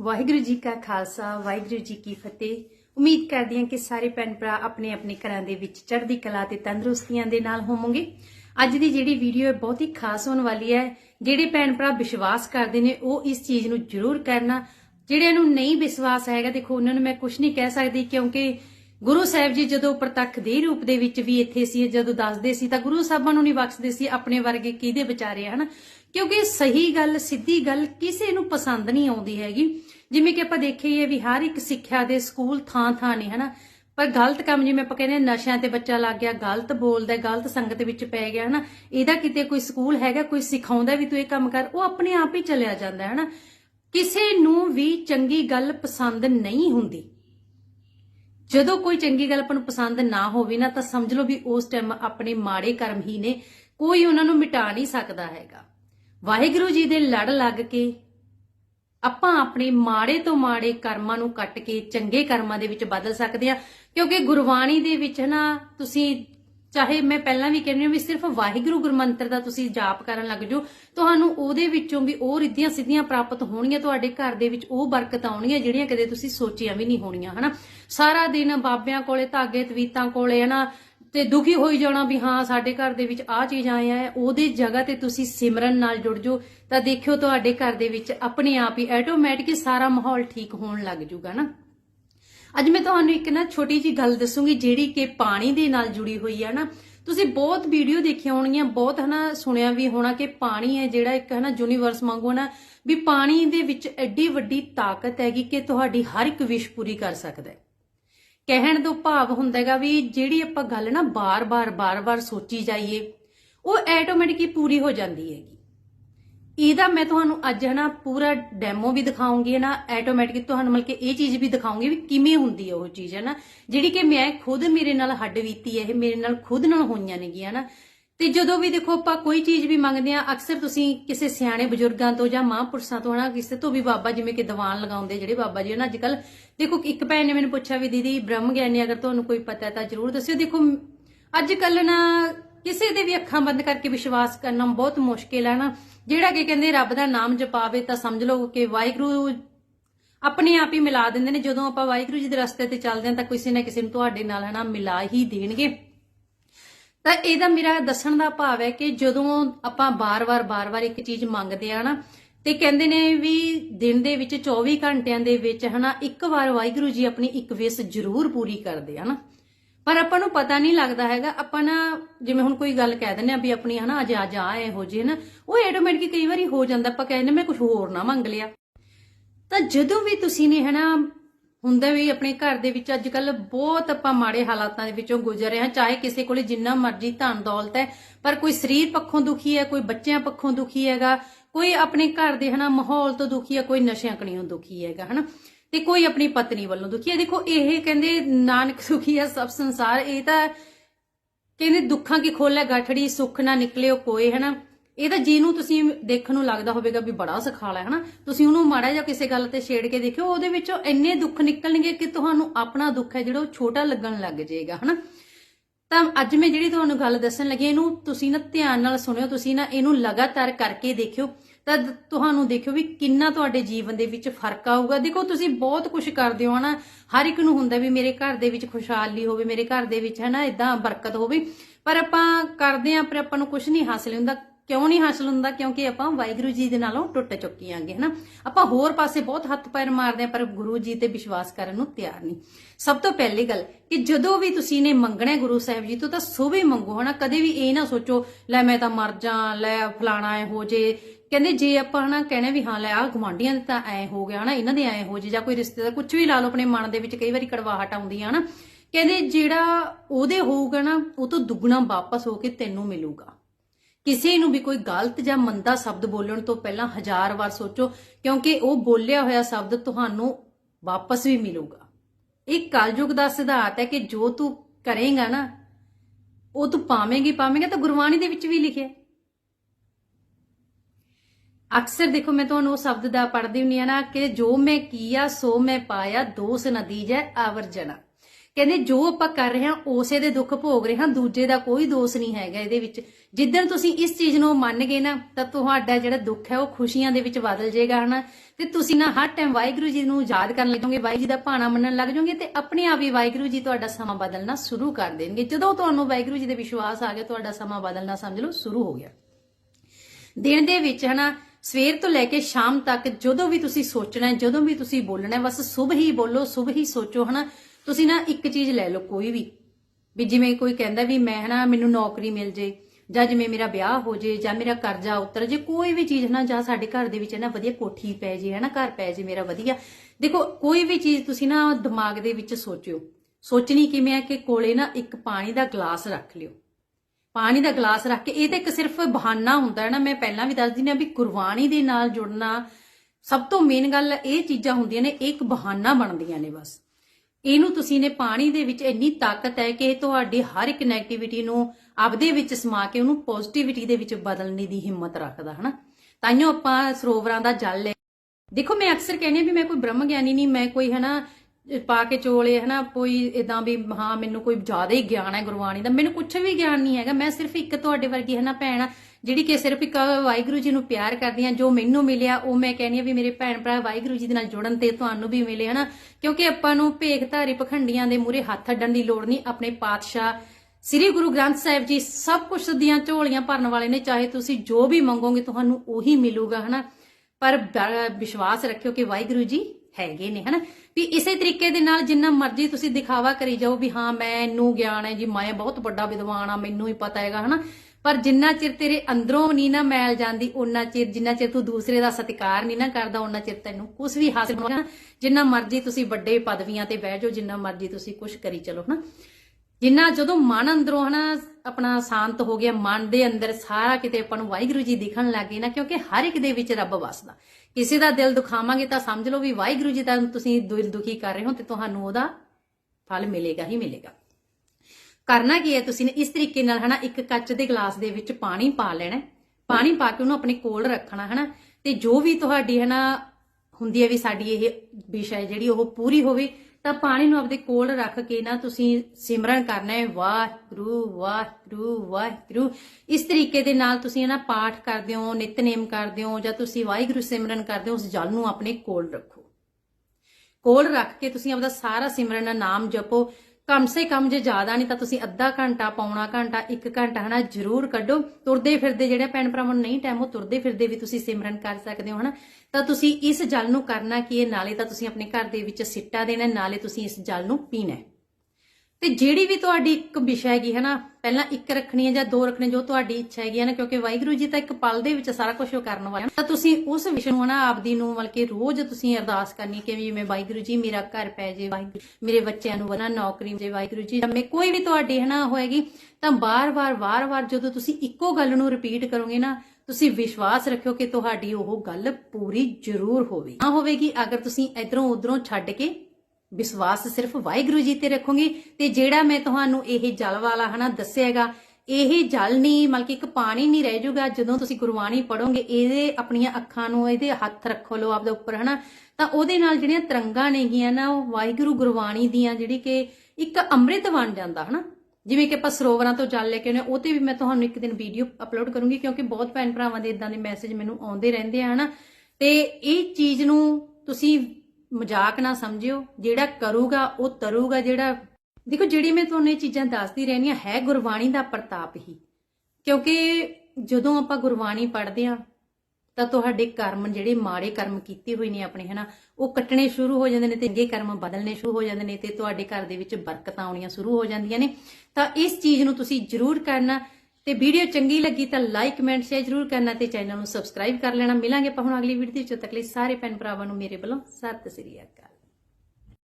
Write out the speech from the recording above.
ਵਾਹਿਗੁਰੂ ਜੀ ਕਾ ਖਾਲਸਾ, ਵਾਹਿਗੁਰੂ ਜੀ ਕੀ ਫਤਿਹ। ਉਮੀਦ ਕਰਦੀ ਹਾਂ ਕਿ ਸਾਰੇ ਭੈਣ ਭਰਾ ਆਪਣੇ ਆਪਣੇ ਘਰਾਂ ਦੇ ਵਿੱਚ ਚੜ੍ਹਦੀ ਕਲਾ ਤੇ ਤੰਦਰੁਸਤੀਆਂ ਦੇ ਨਾਲ ਹੋਵੋਗੇ। ਅੱਜ ਦੀ ਜਿਹੜੀ ਵੀਡੀਓ ਹੈ ਬਹੁਤ ਹੀ ਖਾਸ ਹੋਣ ਵਾਲੀ ਹੈ। ਜਿਹੜੇ ਭੈਣ ਭਰਾ ਵਿਸ਼ਵਾਸ ਕਰਦੇ ਨੇ, ਉਹ ਇਸ ਚੀਜ਼ ਨੂੰ ਜ਼ਰੂਰ ਕਰਨਾ। ਜਿਹੜਿਆਂ ਨੂੰ ਨਹੀਂ ਵਿਸ਼ਵਾਸ ਹੈਗਾ, ਦੇਖੋ, ਉਹਨਾਂ ਨੂੰ ਮੈਂ ਕੁਝ ਨਹੀਂ ਕਹਿ ਸਕਦੀ ਕਿਉਂਕਿ ਗੁਰੂ ਸਾਹਿਬ ਜੀ ਜਦੋਂ ਪ੍ਰਤੱਖ ਦੇ ਰੂਪ ਦੇ ਵਿੱਚ ਵੀ ਇੱਥੇ ਸੀ, ਜਦੋਂ ਦੱਸਦੇ ਸੀ, ਤਾਂ ਗੁਰੂ ਸਾਹਿਬਾਂ ਨੂੰ ਨਹੀਂ ਬਖਸ਼ਦੇ ਸੀ, ਆਪਣੇ ਵਰਗੇ ਕਿਹਦੇ ਵਿਚਾਰੇ, ਹਨ? ਕਿਉਂਕਿ ਸਹੀ ਗੱਲ, ਸਿੱਧੀ ਗੱਲ ਕਿਸੇ ਨੂੰ ਪਸੰਦ ਨਹੀਂ ਆਉਂਦੀ ਹੈਗੀ। ਜਿਵੇਂ ਕਿ ਆਪਾਂ ਦੇਖੀਏ ਵੀ ਹਰ ਇੱਕ ਸਿੱਖਿਆ ਦੇ ਸਕੂਲ ਥਾਂ ਥਾਂ ਨੇ, ਹਨਾ? ਪਰ ਗਲਤ ਕੰਮ, ਜਿਵੇਂ ਆਪਾਂ ਕਹਿੰਦੇ ਨਸ਼ਿਆਂ ਤੇ ਬੱਚਾ ਲੱਗ ਗਿਆ, ਗਲਤ ਬੋਲਦਾ, ਗਲਤ ਸੰਗਤ ਵਿੱਚ ਪੈ ਗਿਆ, ਹਨਾ? ਇਹਦਾ ਕਿਤੇ ਕੋਈ ਸਕੂਲ ਹੈਗਾ, ਕੋਈ ਸਿਖਾਉਂਦਾ ਵੀ ਤੂੰ ਇਹ ਕੰਮ ਕਰ, ਉਹ ਆਪਣੇ ਆਪ ਹੀ ਚਲਿਆ ਜਾਂਦਾ ਹੈ ਹਨਾ? ਕਿਸੇ ਨੂੰ ਵੀ ਚੰਗੀ ਗੱਲ ਪਸੰਦ ਨਹੀਂ ਹੁੰਦੀ। ਜਦੋਂ ਕੋਈ ਚੰਗੀ ਗੱਲ ਆਪਾਂ ਨੂੰ ਪਸੰਦ ਨਾ ਹੋਵੇ ਨਾ, ਤਾਂ ਸਮਝ ਲਓ ਵੀ ਉਸ ਟਾਈਮ ਆਪਣੇ ਮਾੜੇ ਕਰਮ ਹੀ ਨੇ, ਕੋਈ ਉਹਨਾਂ ਨੂੰ ਮਿਟਾ ਨਹੀਂ ਸਕਦਾ ਹੈਗਾ। ਵਾਹਿਗੁਰੂ ਜੀ ਦੇ ਲੜ ਲੱਗ ਕੇ ਆਪਾਂ ਆਪਣੇ ਮਾੜੇ ਤੋਂ ਮਾੜੇ ਕਰਮਾਂ ਨੂੰ ਕੱਟ ਕੇ ਚੰਗੇ ਕਰਮਾਂ ਦੇ ਵਿੱਚ ਬਦਲ ਸਕਦੇ ਆ ਕਿਉਂਕਿ ਗੁਰਬਾਣੀ ਦੇ ਵਿੱਚ ਨਾ ਤੁਸੀਂ ਚਾਹੇ ਮੈਂ ਪਹਿਲਾਂ ਵੀ ਕਹਿੰਦੀ ਹਾਂ ਵੀ ਸਿਰਫ ਵਾਹਿਗੁਰੂ ਗੁਰਮੰਤਰ ਦਾ ਤੁਸੀਂ ਜਾਪ ਕਰਨ ਲੱਗ ਜਾਓ, ਤੁਹਾਨੂੰ ਉਹਦੇ ਵਿੱਚੋਂ ਵੀ ਉਹ ਰਿੱਧੀਆਂ ਸਿੱਧੀਆਂ ਪ੍ਰਾਪਤ ਹੋਣਗੀਆਂ, ਤੁਹਾਡੇ ਘਰ ਦੇ ਵਿੱਚ ਉਹ ਬਰਕਤ ਆਉਣਗੀਆਂ ਜਿਹੜੀਆਂ ਕਦੇ ਤੁਸੀਂ ਸੋਚੀਆਂ ਵੀ ਨਹੀਂ ਹੋਣੀਆਂ, ਹਨਾ। ਸਾਰਾ ਦਿਨ ਬਾਬਿਆਂ ਕੋਲੇ ਧਾਗੇ ਤਵੀਤਾਂ ਕੋਲੇ, ਹਨਾ ਤੇ ਦੁਖੀ ਹੋਈ ਜਾਣਾ ਵੀ ਹਾਂ, ਸਾਡੇ ਘਰ ਦੇ ਵਿੱਚ ਆਹ ਚੀਜ਼ ਆਇਆ ਹੈ ਉਹਦੇ ਜਗ੍ਹਾ ਤੇ ਤੁਸੀਂ ਸਿਮਰਨ ਨਾਲ ਜੁੜ ਜਾਓ, ਤਾਂ ਦੇਖਿਓ ਤੁਹਾਡੇ ਘਰ ਦੇ ਵਿੱਚ ਆਪਣੇ ਆਪ ਹੀ ਆਟੋਮੈਟਿਕ ਸਾਰਾ ਮਾਹੌਲ ਠੀਕ ਹੋਣ ਲੱਗ ਜਾਊਗਾ ਨਾ। ਅੱਜ ਮੈਂ ਤੁਹਾਨੂੰ ਇੱਕ ਨਾ ਛੋਟੀ ਜੀ ਗੱਲ ਦੱਸੂਗੀ, ਜਿਹੜੀ ਕਿ ਪਾਣੀ ਦੇ ਨਾਲ ਜੁੜੀ ਹੋਈ ਹੈ ਨਾ। ਤੁਸੀਂ ਬਹੁਤ ਵੀਡੀਓ ਦੇਖੀਆਂ ਹੋਣਗੀਆਂ, ਬਹੁਤ ਹਨਾ ਸੁਣਿਆ ਵੀ ਹੋਣਾ ਕਿ ਪਾਣੀ ਹੈ ਜਿਹੜਾ ਇੱਕ ਹਨਾ ਯੂਨੀਵਰਸ ਵਾਂਗੂ ਨਾ, ਵੀ ਪਾਣੀ ਦੇ ਵਿੱਚ ਐਡੀ ਵੱਡੀ ਤਾਕਤ ਹੈਗੀ ਕਿ ਤੁਹਾਡੀ ਹਰ ਇੱਕ ਵਿਸ਼ ਪੂਰੀ ਕਰ ਸਕਦਾ ਹੈ। ਕਹਿਣ ਤੋਂ ਭਾਵ ਹੁੰਦਾ ਹੈਗਾ ਵੀ ਜਿਹੜੀ ਆਪਾਂ ਗੱਲ ਨਾ ਬਾਰ-ਬਾਰ ਬਾਰ-ਬਾਰ ਸੋਚੀ ਜਾਈਏ, ਉਹ ਆਟੋਮੈਟਿਕਲੀ ਪੂਰੀ ਹੋ ਜਾਂਦੀ ਹੈਗੀ। ਇਹਦਾ ਮੈਂ ਤੁਹਾਨੂੰ ਅੱਜ ਹਨਾ ਪੂਰਾ ਡੈਮੋ ਵੀ ਦਿਖਾਉਂਗੀ ਨਾ ਆਟੋਮੈਟਿਕ ਤੁਹਾਨੂੰ ਮਿਲ ਕੇ ਇਹ ਚੀਜ਼ ਵੀ ਦਿਖਾਉਂਗੀ ਵੀ ਕਿਵੇਂ ਹੁੰਦੀ ਹੈ ਉਹ ਚੀਜ਼ ਹੈ ਨਾ, ਜਿਹੜੀ ਕਿ ਮੈਂ ਖੁਦ ਮੇਰੇ ਨਾਲ ਹੱਡ ਬੀਤੀ ਹੈ, ਇਹ ਮੇਰੇ ਨਾਲ ਖੁਦ ਨਾਲ ਹੋਈਆਂ ਨੇਗੀਆਂ ਨਾ ਤੇ ਜਦੋਂ ਵੀ ਦੇਖੋ ਆਪਾਂ ਕੋਈ ਚੀਜ਼ ਵੀ ਮੰਗਦੇ ਆ ਅਕਸਰ ਤੁਸੀਂ ਕਿਸੇ ਸਿਆਣੇ ਬਜ਼ੁਰਗਾਂ ਤੋਂ ਜਾਂ ਮਹਾਂਪੁਰਸ਼ਾਂ ਤੋਂ ਹਨਾ, ਕਿਸੇ ਤੋਂ ਵੀ ਬਾਬਾ ਜਿਵੇਂ ਕਿ ਦੀਵਾਨ ਲਗਾਉਂਦੇ ਜਿਹੜੇ ਬਾਬਾ ਜੀ, ਹਨ ਅੱਜ ਕੱਲ ਦੇਖੋ ਇੱਕ ਭੈਣ ਨੇ ਮੈਨੂੰ ਪੁੱਛਿਆ ਵੀ ਦੀਦੀ ਬ੍ਰਹਮ ਗਿਆਨੀ ਅਗਰ ਤੁਹਾਨੂੰ ਕੋਈ ਪਤਾ ਹੈ ਤਾਂ ਜਰੂਰ ਦੱਸਿਓ। ਦੇਖੋ ਅੱਜ ਕੱਲ ਨਾ ਕਿਸੇ ਦੇ ਵੀ ਅੱਖਾਂ ਬੰਦ ਕਰਕੇ ਵਿਸ਼ਵਾਸ ਕਰਨਾ ਬਹੁਤ ਮੁਸ਼ਕਿਲ ਹੈ ਨਾ। ਜਿਹੜਾ ਕਿ ਕਹਿੰਦੇ ਰੱਬ ਦਾ ਨਾਮ ਜਪਾਵੇ ਤਾਂ ਸਮਝ ਲਓ ਕਿ ਵਾਹਿਗੁਰੂ ਆਪਣੇ ਆਪ ਹੀ ਮਿਲਾ ਦਿੰਦੇ ਨੇ। ਜਦੋਂ ਆਪਾਂ ਵਾਹਿਗੁਰੂ ਜੀ ਦੇ ਰਸਤੇ ਤੇ ਚੱਲਦੇ ਹਾਂ ਤਾਂ ਕਿਸੇ ਨਾ ਕਿਸੇ ਨੂੰ ਤੁਹਾਡੇ ਨਾਲ, ਹਨਾ, ਮਿਲਾ ਹੀ ਦੇਣਗੇ। ਤਾਂ ਇਹਦਾ ਮੇਰਾ ਦੱਸਣ ਦਾ ਭਾਵ ਹੈ ਕਿ ਜਦੋਂ ਆਪਾਂ ਬਾਰ-ਬਾਰ ਬਾਰ-ਬਾਰ ਇੱਕ ਚੀਜ਼ ਮੰਗਦੇ ਆ ਨਾ, ਤੇ ਕਹਿੰਦੇ ਨੇ ਵੀ ਦਿਨ ਦੇ ਵਿੱਚ 24 ਘੰਟਿਆਂ ਦੇ ਵਿੱਚ ਹਨਾ, ਇੱਕ ਵਾਰ ਵਾਹਿਗੁਰੂ ਜੀ ਆਪਣੀ ਇੱਕ ਵਿਸ਼ ਜ਼ਰੂਰ ਪੂਰੀ ਕਰਦੇ ਹਨਾ ਪਰ ਆਪਾਂ ਨੂੰ ਪਤਾ ਨਹੀਂ ਲੱਗਦਾ ਹੈਗਾ, ਆਪਾਂ ਨਾ ਜਿਵੇਂ ਹੁਣ ਕੋਈ ਗੱਲ ਕਹਿ ਦਿੰਦੇ ਆ ਵੀ ਆਪਣੀ ਹਨਾ, ਅੱਜ ਅੱਜ ਆ ਇਹੋ ਜਿਹੇ ਨਾ, ਉਹ ਆਟੋਮੈਟਿਕ ਕਈ ਵਾਰੀ ਹੋ ਜਾਂਦਾ, ਆਪਾਂ ਕਹਿੰਦੇ ਮੈਂ ਕੁਝ ਹੋਰ ਨਾ ਮੰਗ ਲਿਆ। ਤਾਂ ਜਦੋਂ ਵੀ ਤੁਸੀਂ ਨੇ ਹਨਾ ਹੁੰਦਾ ਵੀ ਆਪਣੇ ਘਰ ਦੇ ਵਿੱਚ ਅੱਜ ਕੱਲ ਬਹੁਤ ਆਪਾਂ ਮਾੜੇ ਹਾਲਾਤਾਂ ਦੇ ਵਿੱਚੋਂ ਗੁਜ਼ਰ ਰਹੇ ਹਾਂ, ਚਾਹੇ ਕਿਸੇ ਕੋਲੇ ਜਿੰਨਾ ਮਰਜ਼ੀ ਧਨ ਦੌਲਤ ਹੈ, ਪਰ ਕੋਈ ਸਰੀਰ ਪੱਖੋਂ ਦੁਖੀ ਹੈ, ਕੋਈ ਬੱਚਿਆਂ ਪੱਖੋਂ ਦੁਖੀ ਹੈਗਾ, ਕੋਈ ਆਪਣੇ ਘਰ ਦੇ ਹਨਾ ਮਾਹੌਲ ਤੋਂ ਦੁਖੀ ਹੈ, ਕੋਈ ਨਸ਼ਿਆਂ ਕਣੀਆਂ ਦੁਖੀ ਹੈਗਾ, ਹਨਾ। ਤੇ ਕੋਈ ਆਪਣੀ ਪਤਨੀ ਵੱਲੋਂ ਦੁਖੀ ਹੈ। ਦੇਖੋ, ਇਹ ਕਹਿੰਦੇ ਨਾਨਕ ਸੁਖੀ ਹੈ ਸਭ ਸੰਸਾਰ, ਇਹ ਤਾਂ ਕਹਿੰਦੇ ਦੁੱਖਾਂ ਕੀ ਖੋਲੇ ਗਾਠੜੀ ਸੁੱਖ ਨਾ ਨਿਕਲਿਓ ਕੋਈ ਹਨਾ। ਇਹ ਤਾਂ ਜਿਹਨੂੰ ਤੁਸੀਂ ਦੇਖਣ ਨੂੰ ਲੱਗਦਾ ਹੋਵੇਗਾ ਵੀ ਬੜਾ ਸਖਾਲਾ ਹੈ, ਹਨਾ? ਤੁਸੀਂ ਉਹਨੂੰ ਮਾੜਾ ਜਿਹਾ ਕਿਸੇ ਗੱਲ ਤੇ ਛੇੜ ਕੇ ਦੇਖਿਓ, ਉਹਦੇ ਵਿੱਚੋਂ ਇੰਨੇ ਦੁੱਖ ਨਿਕਲਣਗੇ ਕਿ ਤੁਹਾਨੂੰ ਆਪਣਾ ਦੁੱਖ ਹੈ ਜਿਹੜਾ ਉਹ ਛੋਟਾ ਲੱਗਣ ਲੱਗ ਜਾਏਗਾ, ਹਨਾ? ਤਾਂ ਅੱਜ ਮੈਂ ਜਿਹੜੀ ਤੁਹਾਨੂੰ ਗੱਲ ਦੱਸਣ ਲੱਗੀ, ਇਹਨੂੰ ਤੁਸੀਂ ਨਾ ਧਿਆਨ ਨਾਲ ਸੁਣਿਓ, ਤੁਸੀਂ ਨਾ ਇਹਨੂੰ ਲਗਾਤਾਰ ਕਰਕੇ ਦੇਖਿਓ, ਤਾਂ ਤੁਹਾਨੂੰ ਦੇਖਿਓ ਵੀ ਕਿੰਨਾ ਤੁਹਾਡੇ ਜੀਵਨ ਦੇ ਵਿੱਚ ਫ਼ਰਕ ਆਊਗਾ। ਦੇਖੋ, ਤੁਸੀਂ ਬਹੁਤ ਕੁਝ ਕਰਦੇ ਹੋ, ਹਨਾ? ਹਰ ਇੱਕ ਨੂੰ ਹੁੰਦਾ ਵੀ ਮੇਰੇ ਘਰ ਦੇ ਵਿੱਚ ਖੁਸ਼ਹਾਲੀ ਹੋਵੇ, ਮੇਰੇ ਘਰ ਦੇ ਵਿੱਚ, ਹਨਾ ਇਦਾਂ ਬਰਕਤ ਹੋਵੇ, ਪਰ ਆਪਾਂ ਕਰਦੇ ਆਂ ਪਰ ਆਪਾਂ ਨੂੰ ਕੁਝ ਨਹੀਂ ਹਾਸਲ ਹੁੰਦਾ। ਕਿਉਂ ਨਹੀਂ ਹਾਸਲ ਹੁੰਦਾ? ਕਿਉਂਕਿ ਆਪਾਂ ਵਾਹਿਗੁਰੂ ਜੀ ਦੇ ਨਾਲੋਂ ਟੁੱਟ ਚੁੱਕੀ ਆਂਗੇ, ਹਨਾ? ਆਪਾਂ ਹੋਰ ਪਾਸੇ ਬਹੁਤ ਹੱਥ ਪੈਰ ਮਾਰਦੇ ਆ, ਪਰ ਗੁਰੂ ਜੀ ਤੇ ਵਿਸ਼ਵਾਸ ਕਰਨ ਨੂੰ ਤਿਆਰ ਨਹੀਂ। ਸਭ ਤੋਂ ਪਹਿਲੀ ਗੱਲ ਕਿ ਜਦੋਂ ਵੀ ਤੁਸੀਂ ਨੇ ਮੰਗਣਾ ਗੁਰੂ ਸਾਹਿਬ ਜੀ ਤੋਂ, ਤਾਂ ਸੋਵੇ ਮੰਗੋ, ਹਨਾ? ਕਦੇ ਵੀ ਇਹ ਨਾ ਸੋਚੋ, ਲੈ ਮੈਂ ਤਾਂ ਮਰ ਜਾ, ਲੈ ਫਲਾਣਾ ਐ ਹੋ ਜੇ। ਕਹਿੰਦੇ ਜੇ ਆਪਾਂ, ਹਨਾ, ਕਹਿੰਦੇ ਵੀ ਹਾਂ, ਲੈ ਆ ਗਵਾਂਡੀਆਂ ਦੇ ਤਾਂ ਐ ਹੋ ਗਿਆ, ਹਨਾ? ਇਹਨਾਂ ਦੇ ਐ ਹੋ ਜੇ, ਜਾਂ ਕੋਈ ਰਿਸ਼ਤੇਦਾਰ ਕੁਝ ਵੀ ਲਾ ਲਓ, ਆਪਣੇ ਮਨ ਦੇ ਵਿੱਚ ਕਈ ਵਾਰੀ ਕੜਵਾਹਟ ਆਉਂਦੀ ਆ, ਹਨਾ? ਕਹਿੰਦੇ ਜਿਹੜਾ ਉਹਦੇ ਹੋਊਗਾ ਨਾ, ਉਹ ਤੋਂ ਦੁੱਗਣਾ ਵਾਪਸ ਹੋ ਕੇ ਤੈਨੂੰ ਮਿਲੂਗਾ। ਕਿਸੇ ਨੂੰ ਵੀ ਕੋਈ ਗਲਤ ਜਾਂ ਮੰਦਾ ਸ਼ਬਦ ਬੋਲਣ ਤੋਂ ਪਹਿਲਾਂ ਹਜ਼ਾਰ ਵਾਰ ਸੋਚੋ, ਕਿਉਂਕਿ ਉਹ ਬੋਲਿਆ ਹੋਇਆ ਸ਼ਬਦ ਤੁਹਾਨੂੰ ਵਾਪਸ ਵੀ ਮਿਲੂਗਾ। ਇਹ ਕਲਯੁਗ ਦਾ ਸਿਧਾਂਤ ਹੈ ਕਿ ਜੋ ਤੂੰ ਕਰੇਗਾ ਨਾ, ਉਹ ਤੂੰ ਪਾਵੇਂਗੀ, ਪਾਵੇਂਗਾ ਤਾਂ ਗੁਰਬਾਣੀ ਦੇ ਵਿੱਚ ਵੀ ਲਿਖਿਆ। ਅਕਸਰ ਦੇਖੋ, ਮੈਂ ਤੁਹਾਨੂੰ ਉਹ ਸ਼ਬਦ ਦਾ ਪੜ੍ਹਦੀ ਹੁੰਨੀ ਆ ਨਾ ਕਿ ਜੋ ਮੈਂ ਕੀਆ, ਸੋ ਮੈਂ ਪਾਇਆ, ਦੋਸ ਹੈ ਆਵਰਜਨਾ। ਕਹਿੰਦੇ ਜੋ ਆਪਾਂ ਕਰ ਰਹੇ ਹਾਂ, ਉਸੇ ਦੇ ਦੁੱਖ ਭੋਗ ਰਹੇ ਹਾਂ, ਦੂਜੇ ਦਾ ਕੋਈ ਦੋਸ਼ ਨਹੀਂ ਹੈਗਾ ਇਹਦੇ ਵਿੱਚ। ਜਿੱਦਣ ਤੁਸੀਂ ਇਸ ਚੀਜ਼ ਨੂੰ ਮੰਨ ਗਏ ਨਾ, ਤਾਂ ਤੁਹਾਡਾ ਜਿਹੜਾ ਦੁੱਖ ਹੈ, ਉਹ ਖੁਸ਼ੀਆਂ ਦੇ ਵਿੱਚ ਬਦਲ ਜਾਏਗਾ ਹਨਾ? ਤੇ ਤੁਸੀਂ ਨਾ ਹਰ ਟਾਈਮ ਵਾਹਿਗੁਰੂ ਜੀ ਨੂੰ ਯਾਦ ਕਰਨ ਲੱਗੋਗੇ, ਵਾਹਿਗੁਰੂ ਜੀ ਦਾ ਭਾਣਾ ਮੰਨਣ ਲੱਗ ਜਾਓਗੇ ਤੇ ਆਪਣੇ ਆਪ ਹੀ ਵਾਹਿਗੁਰੂ ਜੀ ਤੁਹਾਡਾ ਸਮਾਂ ਬਦਲਣਾ ਸ਼ੁਰੂ ਕਰ ਦੇਣਗੇ। ਜਦੋਂ ਤੁਹਾਨੂੰ ਵਾਹਿਗੁਰੂ ਜੀ ਦੇ ਵਿਸ਼ਵਾਸ ਆ ਗਿਆ, ਤੁਹਾਡਾ ਸਮਾਂ ਬਦਲਣਾ ਸਮਝ ਲਓ, ਸ਼ੁਰੂ ਹੋ ਗਿਆ। ਦਿਨ ਦੇ ਵਿੱਚ, ਹਨਾ, ਸਵੇਰ ਤੋਂ ਲੈ ਕੇ ਸ਼ਾਮ ਤੱਕ ਜਦੋਂ ਵੀ ਤੁਸੀਂ ਸੋਚਣਾ ਹੈ, ਜਦੋਂ ਵੀ ਤੁਸੀਂ ਬੋਲਣਾ ਹੈ, ਬਸ ਸੁਭ ਹੀ ਬੋਲੋ, ਸੁਭ ਹੀ ਸੋਚੋ, ਹਨਾ? ਤੁਸੀਂ ਨਾ ਇੱਕ ਚੀਜ਼ ਲੈ ਲਓ, ਕੋਈ ਵੀ। ਵੀ ਜਿਵੇਂ ਕੋਈ ਕਹਿੰਦਾ ਵੀ ਮੈਂ ਹਨਾ ਮੈਨੂੰ ਨੌਕਰੀ ਮਿਲ ਜੇ, ਜਾਂ ਜਿਵੇਂ ਮੇਰਾ ਵਿਆਹ ਹੋ ਜੇ, ਜਾਂ ਮੇਰਾ ਕਰਜ਼ਾ ਉਤਰ ਜੇ, ਕੋਈ ਵੀ ਚੀਜ਼ ਨਾ, ਜਾਂ ਸਾਡੇ ਘਰ ਦੇ ਵਿੱਚ ਨਾ ਵਧੀਆ ਕੋਠੀ ਪੈ ਜੇ, ਹਨਾ, ਘਰ ਪੈ ਜੇ, ਮੇਰਾ ਵਧੀਆ। ਦੇਖੋ, ਕੋਈ ਵੀ ਚੀਜ਼ ਤੁਸੀਂ ਨਾ ਦਿਮਾਗ ਦੇ ਵਿੱਚ ਸੋਚਿਓ। ਸੋਚਣੀ ਕਿਵੇਂ ਹੈ ਕਿ ਕੋਲੇ ਨਾ ਇੱਕ ਪਾਣੀ ਦਾ ਗਲਾਸ ਰੱਖ ਲਿਓ। ਪਾਣੀ ਦਾ ਗਲਾਸ ਰੱਖ ਕੇ, ਇਹ ਤਾਂ ਇੱਕ ਸਿਰਫ ਬਹਾਨਾ ਹੁੰਦਾ ਹੈ ਨਾ ਮੈਂ ਪਹਿਲਾਂ ਵੀ ਦੱਸਦੀ ਹਾਂ ਵੀ ਗੁਰਬਾਣੀ ਦੇ ਨਾਲ ਜੁੜਨਾ, ਸਭ ਤੋਂ ਮੇਨ ਗੱਲ ਇਹ ਚੀਜ਼ਾਂ ਹੁੰਦੀਆਂ ਨੇ, ਇਹ ਇੱਕ ਬਹਾਨਾ ਬਣਦੀਆਂ ਨੇ ਬਸ। ਇਹਨੂੰ ਤੁਸੀਂ ਨੇ ਪਾਣੀ ਦੇ ਵਿੱਚ ਇੰਨੀ ਤਾਕਤ ਹੈ ਕਿ ਇਹ ਤੁਹਾਡੀ ਹਰ ਇੱਕ ਨੈਗੇਟਿਵਿਟੀ ਨੂੰ ਆਪਦੇ ਵਿੱਚ ਸਮਾ ਕੇ ਉਹਨੂੰ ਪੋਜ਼ਿਟਿਵਿਟੀ ਦੇ ਵਿੱਚ ਬਦਲਣ ਦੀ ਹਿੰਮਤ ਰੱਖਦਾ, ਹਨਾ? ਤਾਈਓ ਆਪਾਂ ਸਰੋਵਰਾਂ ਦਾ ਜਲ ਲੈ ਦੇਖੋ, ਮੈਂ ਅਕਸਰ ਕਹਿੰਦੀ ਹਾਂ ਵੀ ਮੈਂ ਕੋਈ ਬ੍ਰਹਮ ਗਿਆਨੀ ਨਹੀਂ, ਮੈਂ ਕੋਈ, ਹਨਾ ਪਾ ਕੇ ਚੋਲੇ ਹਨਾ ਕੋਈ ਇਦਾਂ ਵੀ ਹਾਂ ਮੈਨੂੰ ਕੋਈ ਜ਼ਿਆਦਾ ਹੀ ਗਿਆਨ ਹੈ ਗੁਰਬਾਣੀ ਦਾ ਮੈਨੂੰ ਕੁਝ ਵੀ ਗਿਆਨ ਨਹੀਂ ਹੈਗਾ ਮੈਂ ਸਿਰਫ ਇੱਕ ਤੁਹਾਡੇ ਵਰਗੀ ਹਨਾ ਭੈਣ ਆ, ਜਿਹੜੀ ਕਿ ਸਿਰਫ ਇੱਕ ਵਾਹਿਗੁਰੂ ਜੀ ਨੂੰ ਪਿਆਰ ਕਰਦੀ ਆ ਜੋ ਮੈਨੂੰ ਮਿਲਿਆ ਉਹ ਮੈਂ ਕਹਿੰਦੀ ਆ ਵੀ ਮੇਰੇ ਭੈਣ ਭਰਾ ਵਾਹਿਗੁਰੂ ਜੀ ਦੇ ਨਾਲ ਜੁੜਨ ਤੇ ਤੁਹਾਨੂੰ ਵੀ ਮਿਲੇ ਹਨਾ ਕਿਉਂਕਿ ਆਪਾਂ ਨੂੰ ਭੇਖਧਾਰੀ ਪਖੰਡੀਆਂ ਦੇ ਮੂਰੇ ਹੱਥ ਅੱਡਣ ਦੀ ਲੋੜ ਨਹੀਂ ਆਪਣੇ ਪਾਤਸ਼ਾਹ ਸ੍ਰੀ ਗੁਰੂ ਗ੍ਰੰਥ ਸਾਹਿਬ ਜੀ ਸਭ ਕੁਝ ਦੀਆਂ ਝੋਲੀਆਂ ਭਰਨ ਵਾਲੇ ਨੇ ਚਾਹੇ ਤੁਸੀਂ ਜੋ ਵੀ ਮੰਗੋਗੇ ਤੁਹਾਨੂੰ ਉਹੀ ਮਿਲੂਗਾ ਹਨਾ ਪਰ ਵਿਸ਼ਵਾਸ ਰੱਖਿਓ ਕਿ ਵਾਹਿਗੁਰੂ ਜੀ ਹੈਗੇ ਨੇ ਹਨਾ ਵੀ ਇਸੇ ਤਰੀਕੇ ਦੇ ਨਾਲ ਜਿੰਨਾ ਮਰਜ਼ੀ ਤੁਸੀਂ ਦਿਖਾਵਾ ਕਰੀ ਜਾਓ ਵੀ ਹਾਂ ਮੈਨੂੰ ਗਿਆਨ ਹੈ ਜੀ, ਮੈਂ ਬਹੁਤ ਵੱਡਾ ਵਿਦਵਾਨ ਆ ਮੈਨੂੰ ਹੀ ਪਤਾ ਹੈਗਾ, ਹਨਾ? ਪਰ ਜਿੰਨਾ ਚਿਰ ਤੇਰੇ ਅੰਦਰੋਂ ਨਹੀਂ ਨਾ ਮੈਲ ਜਾਂਦੀ ਉਹਨਾਂ ਚਿਰ, ਜਿੰਨਾ ਚਿਰ ਤੂੰ ਦੂਸਰੇ ਦਾ ਸਤਿਕਾਰ ਨਹੀਂ ਨਾ ਕਰਦਾ ਉਹਨਾਂ ਚਿਰ ਤੈਨੂੰ ਕੁਝ ਵੀ ਹਾਸਿਲ ਹੋਣਾ, ਜਿੰਨਾ ਮਰਜ਼ੀ ਤੁਸੀਂ ਵੱਡੇ ਪਦਵੀਆਂ ਤੇ ਬਹਿ ਜਾਓ, ਜਿੰਨਾ ਮਰਜ਼ੀ ਤੁਸੀਂ ਕੁਝ ਕਰੀ ਚਲੋ, ਹਨਾ? ਜਿੰਨਾ ਜਦੋਂ ਮਨ ਅੰਦਰੋਂ, ਹਨਾ, ਆਪਣਾ ਸ਼ਾਂਤ ਹੋ ਗਿਆ, ਮਨ ਦੇ ਅੰਦਰ ਸਾਰਾ ਕਿਤੇ ਆਪਾਂ ਨੂੰ ਵਾਹਿਗੁਰੂ ਜੀ ਦਿਖਣ ਲੱਗ ਗਏ ਨਾ, ਕਿਉਂਕਿ ਹਰ ਇੱਕ ਦੇ ਵਿੱਚ ਰੱਬ ਵਸਦਾ। ਕਿਸੇ ਦਾ ਦਿਲ ਦੁਖਾਵਾਂਗੇ ਤਾਂ ਸਮਝ ਲਓ ਵੀ ਵਾਹਿਗੁਰੂ ਜੀ ਦਾ ਤੁਸੀਂ ਦਿਲ ਦੁਖੀ ਕਰ ਰਹੇ ਹੋ ਤੇ ਤੁਹਾਨੂੰ ਉਹਦਾ ਫਲ ਮਿਲੇਗਾ ਹੀ ਮਿਲੇਗਾ। ਕਰਨਾ ਕੀ ਹੈ ਤੁਸੀਂ ਨੇ? ਇਸ ਤਰੀਕੇ ਨਾਲ ਹਨਾ, ਇੱਕ ਕੱਚ ਦੇ ਗਲਾਸ ਦੇ ਵਿੱਚ ਪਾਣੀ ਪਾ ਲੈਣਾ ਪਾਣੀ ਪਾ ਕੇ ਉਹਨੂੰ ਆਪਣੇ ਕੋਲ ਰੱਖਣਾ ਹਨਾ। ਤੇ ਜੋ ਵੀ ਤੁਹਾਡੀ ਹਨਾ ਹੁੰਦੀ ਹੈ ਵੀ ਸਾਡੀ ਇਹ ਵਿਸ਼ਾ ਹੈ, ਜਿਹੜੀ ਉਹ ਪੂਰੀ ਹੋਵੇ, ਤਾਂ ਪਾਣੀ ਨੂੰ ਆਪਦੇ ਕੋਲ ਰੱਖ ਕੇ ਨਾ ਤੁਸੀਂ ਸਿਮਰਨ ਕਰਨਾ ਹੈ, ਵਾਹਿਗੁਰੂ ਵਾਹਿਗੁਰੂ ਵਾਹਿਗੁਰੂ। ਇਸ ਤਰੀਕੇ ਦੇ ਨਾਲ ਤੁਸੀਂ ਨਾ ਪਾਠ ਕਰਦੇ ਹੋ, ਨਿਤਨੇਮ ਕਰਦੇ ਹੋ, ਜਾਂ ਤੁਸੀਂ ਵਾਹਿਗੁਰੂ ਸਿਮਰਨ ਕਰਦੇ ਹੋ, ਉਸ ਜਲ ਨੂੰ ਆਪਣੇ ਕੋਲ ਰੱਖੋ। ਕੋਲ ਰੱਖ ਕੇ ਤੁਸੀਂ ਆਪਦਾ ਸਾਰਾ ਸਿਮਰਨ, ਨਾਮ ਜਪੋ ਕਮ ਸੇ ਕਮ ਜੇ ਜ਼ਿਆਦਾ ਨਹੀਂ ਤਾਂ ਤੁਸੀਂ ਅੱਧਾ ਘੰਟਾ, ਪੌਣਾ ਘੰਟਾ, ਇੱਕ ਘੰਟਾ ਹਨਾ ਜ਼ਰੂਰ ਕੱਢੋ। ਤੁਰਦੇ ਫਿਰਦੇ ਜਿਹੜੇ ਭੈਣ ਭਰਾਵਾਂ ਨੂੰ ਨਹੀਂ ਟਾਈਮ ਉਹ ਤੁਰਦੇ ਫਿਰਦੇ ਵੀ ਤੁਸੀਂ ਸਿਮਰਨ ਕਰ ਸਕਦੇ ਹੋ ਹਨਾ। ਤਾਂ ਤੁਸੀਂ ਇਸ ਜਲ ਨੂੰ ਕਰਨਾ ਕੀ ਹੈ? ਨਾਲੇ ਤਾਂ ਤੁਸੀਂ ਆਪਣੇ ਘਰ ਦੇ ਵਿੱਚ ਸਿੱਟਾ ਦੇਣਾ, ਨਾਲੇ ਤੁਸੀਂ ਇਸ ਜਲ ਨੂੰ ਪੀਣਾ ਤੇ ਜਿਹੜੀ ਵੀ ਤੁਹਾਡੀ ਇੱਕ ਵਿਸ਼ਾ ਹੈਗੀ ਹੈ ਨਾ, ਪਹਿਲਾਂ ਇੱਕ ਰੱਖਣੀ ਹੈ ਜਾਂ ਦੋ ਰੱਖਣੇ ਜੋ ਤੁਹਾਡੀ ਇੱਛਾ ਹੈਗੀ ਹੈ ਨਾ, ਕਿਉਂਕਿ ਵਾਹਿਗੁਰੂ ਜੀ ਤਾਂ ਇੱਕ ਪਲ ਦੇ ਵਿੱਚ ਸਾਰਾ ਕੁਝ ਕਰਨ ਵਾਲਾ ਤਾਂ ਤੁਸੀਂ ਉਸ ਵਿਸ਼ੇ ਨੂੰ ਨਾ ਆਪਦੀ ਨੂੰ ਮਤਲਬ ਰੋਜ਼ ਤੁਸੀਂ ਅਰਦਾਸ ਕਰਨੀ ਕਿ ਵੀ ਜਿਵੇਂ ਵਾਹਿਗੁਰੂ ਜੀ, ਮੇਰਾ ਘਰ ਪੈ ਜੇ, ਵਾਹਿਗੁਰੂ ਮੇਰੇ ਬੱਚਿਆਂ ਨੂੰ ਬਣਾ, ਨੌਕਰੀ ਜੇ ਵਾਹਿਗੁਰੂ ਜੀ ਮੈਂ ਕੋਈ ਵੀ ਤੁਹਾਡੀ ਹੈ ਨਾ ਹੋਏਗੀ ਤਾਂ ਬਾਰ-ਬਾਰ ਵਾਰ-ਵਾਰ ਜਦੋਂ ਤੁਸੀਂ ਇੱਕੋ ਗੱਲ ਨੂੰ ਰਿਪੀਟ ਕਰੋਗੇ ਨਾ, ਤੁਸੀਂ ਵਿਸ਼ਵਾਸ ਰੱਖਿਓ ਕਿ ਤੁਹਾਡੀ ਉਹ ਗੱਲ ਪੂਰੀ ਜ਼ਰੂਰ ਹੋਵੇ ਹਾਂ ਹੋਵੇਗੀ, ਅਗਰ ਤੁਸੀਂ ਇਧਰੋਂ ਉਧਰੋਂ ਛੱਡ ਕੇ ਵਿਸ਼ਵਾਸ ਸਿਰਫ ਵਾਹਿਗੁਰੂ ਜੀ ਤੇ ਰੱਖੋਗੇ ਤੇ ਜਿਹੜਾ ਮੈਂ ਤੁਹਾਨੂੰ ਇਹ ਜਲ ਵਾਲਾ ਹਨਾ ਦੱਸਿਆਗਾ ਇਹ ਜਲ ਨਹੀਂ, ਮਤਲਬ ਕਿ ਇੱਕ ਪਾਣੀ ਨਹੀਂ ਰਹਿ ਜਾਊਗਾ, ਜਦੋਂ ਤੁਸੀਂ ਗੁਰਬਾਣੀ ਪੜੋਗੇ ਇਹਦੇ ਆਪਣੀਆਂ ਅੱਖਾਂ ਨੂੰ ਇਹਦੇ ਹੱਥ ਰੱਖੋ ਲੋ ਆਪਦੇ ਉੱਪਰ ਹਨਾ, ਤਾਂ ਉਹਦੇ ਨਾਲ ਜਿਹੜੀਆਂ ਤਰੰਗਾਂ ਨੇਗੀਆਂ ਨਾ, ਉਹ ਵਾਹਿਗੁਰੂ ਗੁਰਬਾਣੀ ਦੀਆਂ ਜਿਹੜੀ ਕਿ ਇੱਕ ਅੰਮ੍ਰਿਤ ਬਣ ਜਾਂਦਾ ਹਨਾ। ਜਿਵੇਂ ਕਿ ਆਪਾਂ ਸਰੋਵਰਾਂ ਤੋਂ ਜਲ ਲੈ ਕੇ ਆਉਂਦੇ ਹਾਂ, ਉਹ ਤੇ ਵੀ ਮੈਂ ਤੁਹਾਨੂੰ ਇੱਕ ਦਿਨ ਵੀਡੀਓ ਅਪਲੋਡ ਕਰੂੰਗੀ, ਕਿਉਂਕਿ ਬਹੁਤ ਭੈਣ ਭਰਾਵਾਂ ਦੇ ਇਦਾਂ ਦੇ ਮੈਸੇਜ ਮੈਨੂੰ ਆਉਂਦੇ ਰਹਿੰਦੇ ਆ ਹਨਾ। ਤੇ ਇਹ ਚੀਜ਼ ਨੂੰ ਤੁਸੀਂ ਮਜ਼ਾਕ ਨਾ ਸਮਝਿਓ, ਜਿਹੜਾ ਕਰੂਗਾ, ਉਹ ਤਰੂਗਾ, ਜਿਹੜਾ ਦੇਖੋ, ਜਿਹੜੀ ਮੈਂ ਤੁਹਾਨੂੰ ਇਹ ਚੀਜ਼ਾਂ ਦੱਸਦੀ ਰਹਿੰਦੀ ਹਾਂ, ਹੈ ਗੁਰਬਾਣੀ ਦਾ ਪ੍ਰਤਾਪ ਹੀ। ਕਿਉਂਕਿ ਜਦੋਂ ਆਪਾਂ ਗੁਰਬਾਣੀ ਪੜ੍ਹਦੇ ਆ ਤਾਂ ਤੁਹਾਡੇ ਕਰਮ ਜਿਹੜੇ ਮਾੜੇ ਕਰਮ ਕੀਤੇ ਹੋਏ ਨੇ ਆਪਣੇ, ਹਨਾ, ਉਹ ਕੱਟਣੇ ਸ਼ੁਰੂ ਹੋ ਜਾਂਦੇ ਨੇ ਤੇ ਚੰਗੇ ਕਰਮ ਬਦਲਣੇ ਸ਼ੁਰੂ ਹੋ ਜਾਂਦੇ ਨੇ ਤੇ ਤੁਹਾਡੇ ਘਰ ਦੇ ਵਿੱਚ ਬਰਕਤਾਂ ਆਉਣੀਆਂ ਸ਼ੁਰੂ ਹੋ ਜਾਂਦੀਆਂ ਨੇ। ਤਾਂ ਇਸ ਚੀਜ਼ ਨੂੰ ਤੁਸੀਂ ਜ਼ਰੂਰ ਕਰਨਾ। ਤੇ ਵੀਡੀਓ ਚੰਗੀ ਲੱਗੀ ਤਾਂ ਲਾਈਕ ਕਮੈਂਟ ਸ਼ੇਅਰ ਜ਼ਰੂਰ ਕਰਨਾ ਤੇ ਚੈਨਲ ਨੂੰ ਸਬਸਕ੍ਰਾਈਬ ਕਰ ਲੈਣਾ। ਮਿਲਾਂਗੇ ਆਪਾਂ ਹੁਣ ਅਗਲੀ ਵੀਡੀਓ ਵਿੱਚ ਤੱਕ ਲਈ ਸਾਰੇ ਭੈਣ ਭਰਾਵਾਂ ਨੂੰ ਮੇਰੇ ਵੱਲੋਂ ਸਤਿ ਸ੍ਰੀ ਅਕਾਲ।